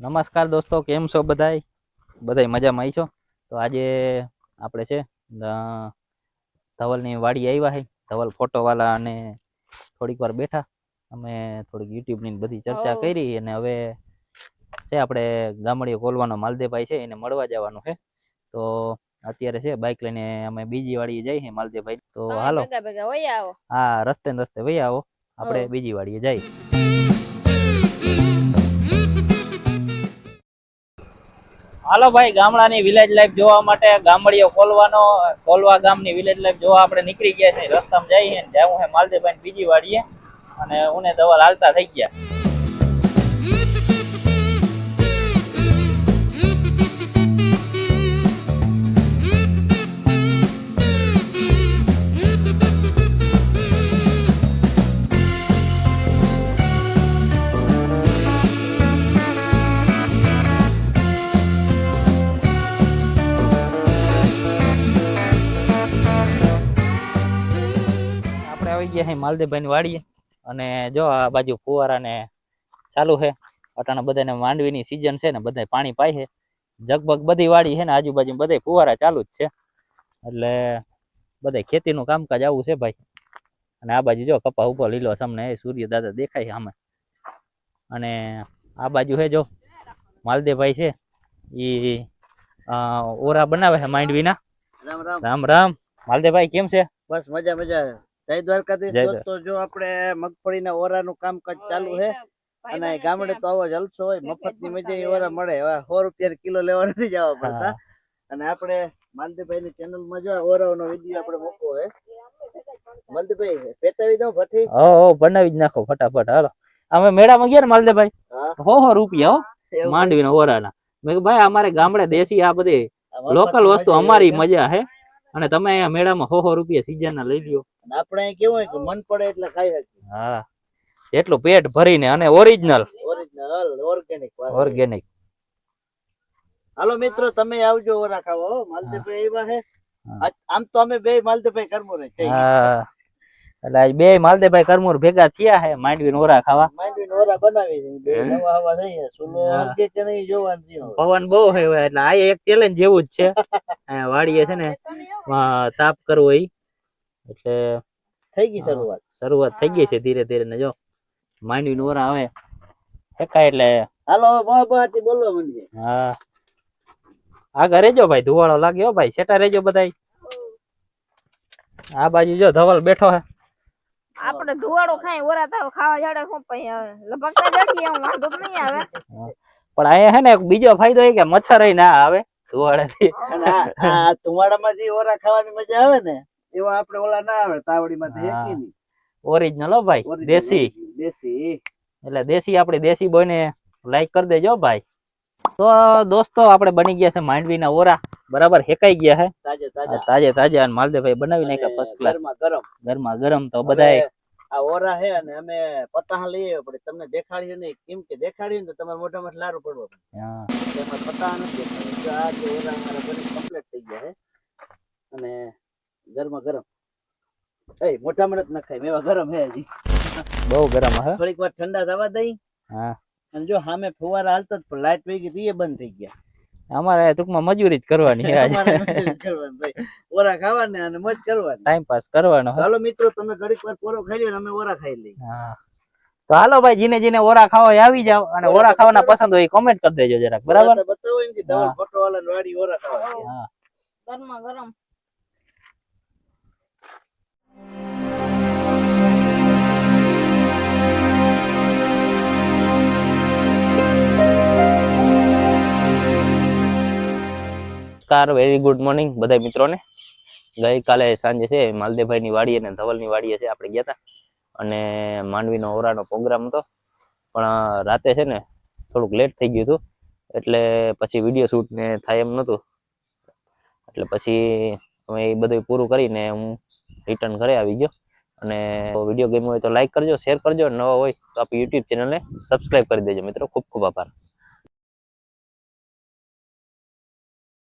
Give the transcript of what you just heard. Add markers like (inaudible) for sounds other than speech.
નમસ્કાર દોસ્તો કેમ છો બધાય? બધાય મજામાં આવી છો તો આજે આપણે છે ધવલની વાડી આવ્યા છે ધવલ ફોટોવાળા અને થોડીક વાર બેઠા. અમે થોડીક યુટ્યુબની ને બધી ચર્ચા કરી અને હવે છે આપણે ગામડીઓ કોલવાનો માલદેભાઈ છે એને મળવા જવાનું છે તો અત્યારે છે બાઇક લઈને અમે બીજી વાડીએ જઈએ છીએ માલદેભાઈ તો હાલો. હા રસ્તે રસ્તે વહી આવો. આપણે બીજી વાડીએ જઈએ. હાલો ભાઈ, ગામડાની વિલેજ લાઈફ જોવા માટે ગામડીઓ ખોલવાનો, ખોલવા ગામની વિલેજ લાઈફ જોવા આપણે નીકળી ગયા છે. રસ્તામાં જઈએ ને જાવું છે માલદેભાઈ બીજી વાડીએ અને ઉને દવા હાલતા થઈ ગયા. ગયા છે માલદેભાઈની વાડીએ. અને જો આ બાજુ ફુવારા ને ચાલુ છે અટાણે બધાને માંડવીની સિઝન છે ને બધા પાણી પાય છે જગભગ બધી વાડી છે ને આજુબાજુ બધા ફુવારા ચાલુ જ છે. એટલે બધા ખેતીનું કામકાજ આવું છે ભાઈ. અને આ બાજુ જો કપા ઉપર લીલો સામને એ સૂર્ય દાદા દેખાય છે સામે. અને આ બાજુ છે જો માલદેભાઈ છે. ઈ અ, ઓરા બનાવે છે માંડવીના. રામ રામ. રામ રામ. માલદેભાઈ કેમ છે? બસ મજા મજા. જય દ્વારકાધીશ દોસ્તો જો આપણે મગફળીના ઓરાનું કામકાજ ચાલુ છે અને ગામડે તો આવો જલસો હોય મફતની મજા એ ઓરા મળે હવે સો રૂપિયા કિલો લેવા નથી જવા પડતા. અને આપણે માલતીભાઈ ની ચેનલમાં જો ઓરાનો વીડિયો આપણે મૂકવો હે. માલતીભાઈ પેટાવી દઉં ભઠ્ઠી હો હો બનાવી જ નાખો ફટાફટ હાલો. અમે મેળામાં ગયા ને માલદેભાઈ હો. હો રૂપિયા હો. માંડવીના ઓરાના. મેં ભાઈ અમારે ગામડે દેશી આ બધી લોકલ વસ્તુ અમારી. મજા હે. અને તમે અહીંયા મેળામાં હો હો રૂપિયા સીઝન ના લઈ લ્યો. આપણે કેવું હોય કે મન પડે એટલે ખાઈ શકીએ. હા. એટલું પેટ ભરીને અને ઓરિજિનલ ઓરિજિનલ ઓર્ગેનિક ઓર્ગેનિક હાલો મિત્રો તમે આવજો ઓરા ખાવો હો. એવા હે. આમ તો અમે બે માલતીભાઈ કરમો રે હા. એટલે આજ બે માલદેભાઈ કરમુર ભેગા થયા હે માંડવીના ઓરા ખાવા. માંડવી નોરા બનાવી છે. બે નવા આવા થઈ છે સુલો કે કે નહીં જોવાનું પવન બહુ હે એટલે આ એક ચેલેન્જ જેવું જ છે. (laughs) વાડીએ છે ને તાપ કરવો ઈ. એટલે થઈ ગઈ શરૂઆત? શરૂઆત થઈ ગઈ છે ધીરે ધીરે ને જો માંડવી ઓરા આવે. ફેંકાય એટલે હાલો બહુ બહારથી બોલવા માંડીએ. હા. આગળ રેજો ભાઈ ધુવાળો લાગ્યો ભાઈ સેટા રેજો બધાય. આ બાજુ જો ધવલ બેઠો હે. આપણે ધુવાડો ખાઈ ઓરા થાવ ખાવા જાડે શું પછી આવે લપકતા જડીએ એમ વાંધો નહીં આવે. પણ અહીંયા હે ને એક બીજો ફાયદો એ કે મચ્છર ના આવે ધુવાળાથી થી આ- આ જે ઓરા ખાવાની મજા આવે ને એવા આપણે ઓલા ના આવે તાવડીમાંથી હા. ઓરિજિનલ હો ભાઈ દેશી. દેશી. એટલે દેશી આપણી દેશી બોયને લાઈક કરી દેજો ભાઈ. તો દોસ્તો આપણે બની ગયા છે માંડવીના ઓરા. બરાબર હેકાઈ ગયા હે. તાજે તાજે. તાજા તાજે. અને માલદેભાઈ બનાવી નાખ્યા ફર્સ્ટ ક્લાસ ગરમા ગરમ. ગરમા ગરમ તો બધા આ ઓરા હે અને અમે પતાહ લઈએ પડે તમને દેખાડીએ નહીં. કેમ કે દેખાડીએ ને તો મોટા મોઢામાં લારું પડવો હા. એમાં પતાહ નથી આ જે ઓરા અમારા બની કમ્પ્લીટ થઈ ગયા હે. અને ગરમા ગરમ. એ મોટા નથી નખાય મેવા ગરમ હે હજી. બહુ ગરમ હે? થોડીક વાર ઠંડા થવા દઈ. હા. અને જો સામે ફુવારા હાલતા જ પણ લાઈટ વહી ગઈ હતી એ બંધ થઈ ગયા. અમારે ટૂંકમાં મજૂરી જ કરવાની આજે. અમારે મજૂરી જ કરવાની ભાઈ. ઓરા ખાવાની અને મજ કરવાની. ટાઈમ પાસ કરવાનો હાલો મિત્રો તમે ઘડીક વાર પોરો ખાઈ લ્યો અમે ઓરા ખાઈ લઈએ. હા. તો હાલો ભાઈ જીને જીને ઓરા ખાવા આવી જાવ અને ઓરા ખાવાના પસંદ હોય કોમેન્ટ કરી દેજો જરાક. બરાબર? બતાવો એમ કે તમારો ફોટો વાળા વાડી ઓરા ખાવા. હા. ગરમા ગરમ. નમસ્કાર વેરી ગુડ મોર્નિંગ બધા મિત્રોને. ગઈકાલે સાંજે છે, માલદેવભાઈની વાડી અને ધવલની વાડીએ છે આપણે ગયા હતા અને માંડવીનો ઓરાનો પ્રોગ્રામ હતો. પણ રાતે છે ને થોડુંક લેટ થઈ ગયું હતું. એટલે પછી વીડિયો શૂટ ને થાય એમ નહોતું. એટલે પછી અમે એ બધું પૂરું કરીને હું રિટર્ન ઘરે આવી ગયો. અને વીડિયો ગેમ હોય તો લાઈક કરજો શેર કરજો. નવા હોય તો આપણી યુટ્યુબ ચેનલને સબસ્ક્રાઈબ કરી દેજો મિત્રો. ખૂબ ખૂબ આભાર.